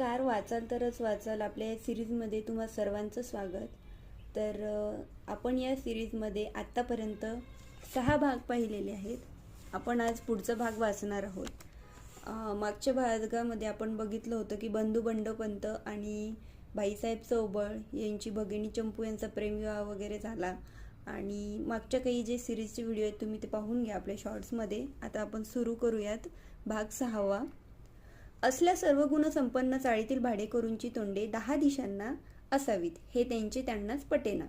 नमस्कार वाचाल तरच वाचाल. आपल्या या सिरीजमध्ये तुम्हा सर्वांचं स्वागत. तर आपण या सिरीजमध्ये आत्तापर्यंत सहा भाग पाहिलेले आहेत. आपण आज पुढचा भाग वाचणार आहोत. मागच्या भागामध्ये आपण बघितलं होतं की बंधू बंडोपंत आणि भाईसाहेब चौबळ यांची भगिनी चंपू यांचा प्रेमविवाह वगैरे झाला. आणि मागच्या काही जे सिरीजचे व्हिडिओ आहेत तुम्ही ते पाहून घ्या आपल्या शॉर्ट्समध्ये. आता आपण सुरू करूयात. भाग सहावा. असल्या सर्व गुणसंपन्न चाळीतील भाडेकरूंची तोंडे दहा दिशांना असावीत हे त्यांचे त्यांनाच पटेना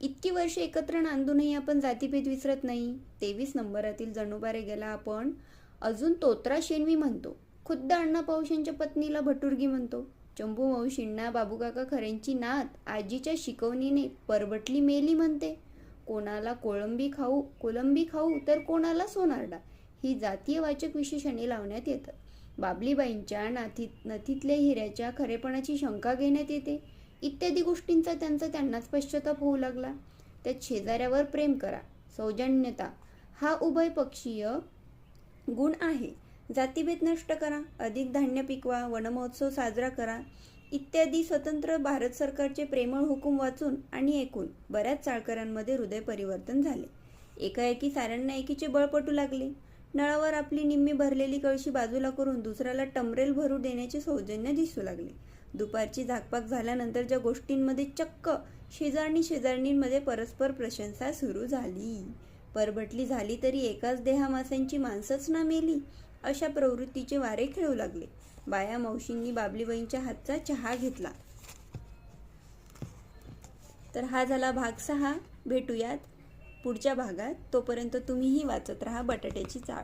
इतकी वर्षे एकत्र नांदूनही आपण जातीभेद विसरत नाही. तेवीस नंबरातील जणूबारे गेला आपण अजून तोत्रा शेणवी म्हणतो. खुद्द अण्णा पाऊशांच्या पत्नीला भटुरगी म्हणतो. चंबू मावशींना बाबूकाका खऱ्यांची नात आजीच्या शिकवणीने परबटली मेली म्हणते. कोणाला कोळंबी खाऊ कोलंबी खाऊ तर कोणाला सोनारडा. ही जातीय वाचक विशेषणे लावण्यात येतात. बाबलीबाईंच्या नाथीत नथीतल्या हिऱ्याच्या खरेपणाची शंका घेण्यात येते. इत्यादी गोष्टींचा त्यांचा त्यांनाच पश्चाताप होऊ लागला. त्यात शेजाऱ्यावर प्रेम करा. सौजन्यता. हा उभयपक्षीय गुण आहे. जातीभेद नष्ट करा. अधिक धान्य पिकवा. वनमहोत्सव साजरा करा. इत्यादी स्वतंत्र भारत सरकारचे प्रेमळ हुकूम वाचून आणि ऐकून बऱ्याच चाळकऱ्यांमध्ये हृदय परिवर्तन झाले. एकाएकी साऱ्यांना एकीचे बळ पटू लागले. नळावर आपली निम्मी भरलेली कळशी बाजूला करून दुसऱ्याला टमरेल भरू देण्याचे सौजन्य दिसू लागले. दुपारची झाकपाक झाल्यानंतर ज्या गोष्टींमध्ये चक्क शेजारणी शेजारणींमध्ये परस्पर प्रशंसा सुरू झाली. परबटली झाली तरी एकाच देहामासांची माणसंच ना मेली अशा प्रवृत्तीचे वारे खेळू लागले. बाया मावशींनी बाबलीबाईंच्या हातचा चहा घेतला. तर हा झाला भाग सहा. भेटूयात. पुढच्या भागात तोपर्यंत तुम्हीही वाचत राहा बटाट्याची चाळ.